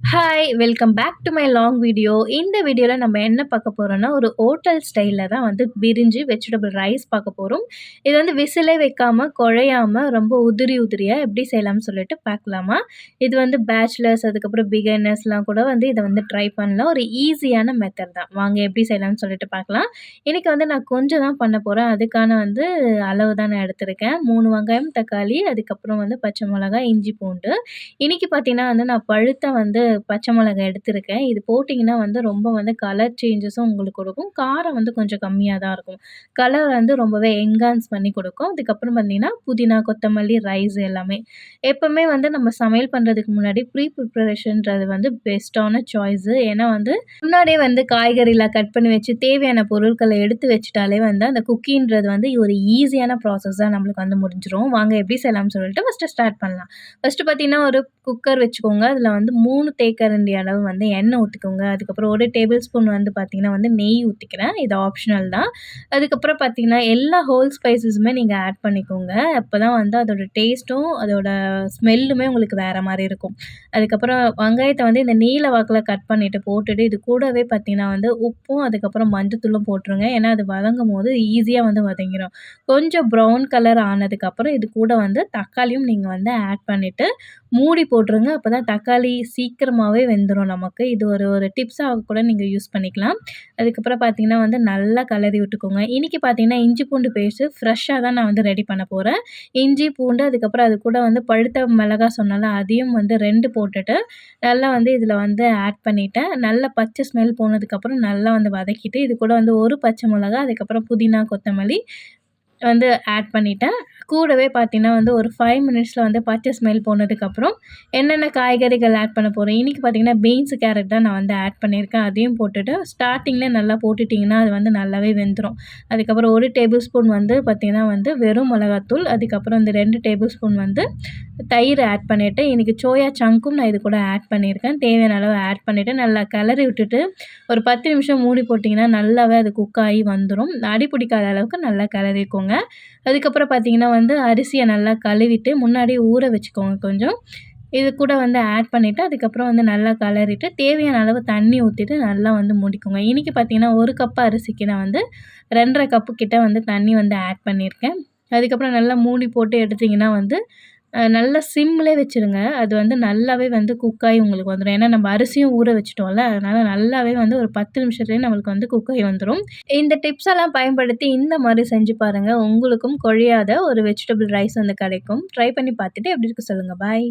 Hi welcome back to my long video இந்த வீடியோவில் நம்ம என்ன பார்க்க போகிறோம்னா ஒரு ஹோட்டல் ஸ்டைலில் தான் வந்து பிரிஞ்சு வெஜிடபிள் ரைஸ் பார்க்க போகிறோம் இது வந்து விசிலே வைக்காமல் குழையாமல் ரொம்ப உதிரி உதிரியாக எப்படி செய்யலாம்னு சொல்லிட்டு பார்க்கலாமா? இது வந்து பேச்சுலர்ஸ் அதுக்கப்புறம் பிகினர்ஸ்லாம் கூட வந்து இதை வந்து ட்ரை பண்ணலாம். ஒரு ஈஸியான மெத்தட் தான். வாங்க எப்படி செய்யலாம்னு சொல்லிட்டு பார்க்கலாம். இன்றைக்கி வந்து நான் கொஞ்சம் தான் பண்ண போகிறேன் அதுக்கான வந்து அளவு தான் நான் எடுத்திருக்கேன். மூணு வெங்காயம் தக்காளி அதுக்கப்புறம் வந்து பச்சை மிளகாய் இஞ்சி பூண்டு. இன்றைக்கி பார்த்தீங்கன்னா வந்து நான் பழுத்த வந்து பச்சை மிளகாய் எடுத்திருக்கேன். இது போட்டிங்கன்னா வந்து ரொம்ப வந்து கலர் சேஞ்சஸும் உங்களுக்கு கொடுக்கும். காரம் வந்து கொஞ்சம் கம்மியாக தான் இருக்கும். கலர் வந்து ரொம்பவே என்ஹான்ஸ் பண்ணி கொடுக்கும். அதுக்கப்புறம் பார்த்தீங்கன்னா புதினா கொத்தமல்லி ரைஸ் எல்லாமே. எப்போவுமே வந்து நம்ம சமையல் பண்ணுறதுக்கு முன்னாடி ப்ரீ ப்ரிப்பரேஷன்றது வந்து பெஸ்ட்டான சாய்ஸு ஏன்னா வந்து முன்னாடியே வந்து காய்கறிலாம் கட் பண்ணி வச்சு தேவையான பொருட்களை எடுத்து வச்சுட்டாலே வந்து அந்த குக்கின்றது வந்து ஒரு ஈஸியான ப்ராசஸ் தான் நம்மளுக்கு வந்து முடிஞ்சிடும் வாங்க எப்படி செய்யலாம்னு சொல்லிட்டு ஃபஸ்ட்டு ஸ்டார்ட் பண்ணலாம். ஃபஸ்ட்டு பார்த்தீங்கன்னா ஒரு குக்கர் வச்சுக்கோங்க. அதில் வந்து மூணு தேக்கரண்டி அளவு வந்து எண்ணெய் ஊற்றிக்கோங்க அதுக்கப்புறம் ஒரு டேபிள் ஸ்பூன் வந்து பார்த்திங்கன்னா வந்து நெய் ஊற்றிக்கிறேன் இது ஆப்ஷனல் தான். அதுக்கப்புறம் பார்த்திங்கன்னா எல்லா ஹோல் ஸ்பைசஸுமே நீங்கள் ஆட் பண்ணிக்கோங்க. அப்போ தான் வந்து அதோட டேஸ்ட்டும் அதோட ஸ்மெல்லுமே உங்களுக்கு வேறு மாதிரி இருக்கும். அதுக்கப்புறம் வெங்காயத்தை வந்து இந்த நீல வாக்கில் கட் பண்ணிவிட்டு போட்டுட்டு இது கூடவே பார்த்திங்கன்னா வந்து உப்பும் அதுக்கப்புறம் மஞ்சத்தூளும் போட்டுருங்க. ஏன்னா அது வதங்கும் போது ஈஸியாக வந்து வதங்கிடும் கொஞ்சம் ப்ரௌன் கலர் ஆனதுக்கப்புறம் இது கூட வந்து தக்காளியும் நீங்கள் வந்து ஆட் பண்ணிவிட்டு மூடி போட்டுருங்க. அப்போ தான் தக்காளி சீக்கிரமாகவே வெந்துடும் நமக்கு. இது ஒரு ஒரு டிப்ஸாக கூட நீங்கள் யூஸ் பண்ணிக்கலாம். அதுக்கப்புறம் பார்த்தீங்கன்னா வந்து நல்லா கலரி விட்டுக்கோங்க. இன்றைக்கி பார்த்தீங்கன்னா இஞ்சி பூண்டு பேஸ்ட்டு ஃப்ரெஷ்ஷாக தான் நான் வந்து ரெடி பண்ண போகிறேன் இஞ்சி பூண்டு அதுக்கப்புறம் அது கூட வந்து பழுத்த மிளகா சொன்னால அதையும் வந்து ரெண்டு போட்டுட்டு நல்லா வந்து இதில் வந்து ஆட் பண்ணிவிட்டேன் நல்லா பச்சை ஸ்மெல் போனதுக்கப்புறம் நல்லா வந்து வதக்கிட்டு இது கூட வந்து ஒரு பச்சை மிளகா அதுக்கப்புறம் புதினா கொத்தமல்லி வந்து ஆட் பண்ணிவிட்டேன் கூடவே பார்த்தீங்கன்னா வந்து ஒரு ஃபைவ் மினிட்ஸில் வந்து பச்சை ஸ்மெல் போனதுக்கப்புறம் என்னென்ன காய்கறிகள் ஆட் பண்ண போகிறேன் இன்றைக்கி பார்த்தீங்கன்னா பீன்ஸு கேரட் தான் நான் வந்து ஆட் பண்ணியிருக்கேன். அதையும் போட்டுட்டு ஸ்டார்டிங்கில் நல்லா போட்டுட்டிங்கன்னா அது வந்து நல்லாவே வெந்துடும் அதுக்கப்புறம் ஒரு டேபிள் ஸ்பூன் வந்து பார்த்திங்கன்னா வந்து வெறும் மிளகாத்தூள் அதுக்கப்புறம் இந்த ரெண்டு டேபிள் ஸ்பூன் வந்து தயிர் ஆட் பண்ணிவிட்டு இன்றைக்கி சோயா சங்க்கும் நான் இது கூட ஆட் பண்ணியிருக்கேன். தேவையான அளவு ஆட் பண்ணிவிட்டு நல்லா கிளறி விட்டுட்டு ஒரு பத்து நிமிஷம் மூடி போட்டிங்கன்னா நல்லாவே அது குக் ஆகி வந்துடும் அடி பிடிக்காத அளவுக்கு நல்லா கிளறிக்கோங்க. அதுக்கப்புறம் பார்த்திங்கன்னா வந்து அரிசியை நல்லா கழுவிட்டு முன்னாடி ஊற வச்சுக்கோங்க கொஞ்சம். இது கூட வந்து ஆட் பண்ணிவிட்டு அதுக்கப்புறம் வந்து நல்லா கலரிட்டு தேவையான அளவு தண்ணி ஊற்றிட்டு நல்லா வந்து முடிக்குங்க. இன்றைக்கி பார்த்திங்கன்னா ஒரு கப்பு அரிசிக்கு நான் வந்து ரெண்டரை கப்பு கிட்டே வந்து தண்ணி வந்து ஆட் பண்ணியிருக்கேன். அதுக்கப்புறம் நல்லா மூடி போட்டு எடுத்திங்கன்னா வந்து நல்லா சிம்மிலே வச்சுருங்க. அது வந்து நல்லாவே வந்து குக்காகி உங்களுக்கு வந்துடும் ஏன்னா நம்ம அரிசியும் ஊற வச்சுட்டோம்ல. அதனால் நல்லாவே வந்து ஒரு பத்து நிமிஷத்துலேயே நம்மளுக்கு வந்து குக்காகி வந்துடும் இந்த டிப்ஸ் எல்லாம் பயன்படுத்தி இந்த மாதிரி செஞ்சு பாருங்கள் உங்களுக்கும் குழையாத ஒரு வெஜிடபிள் ரைஸ் வந்து கிடைக்கும். ட்ரை பண்ணி பார்த்துட்டு எப்படி இருக்கு சொல்லுங்கள் பாய்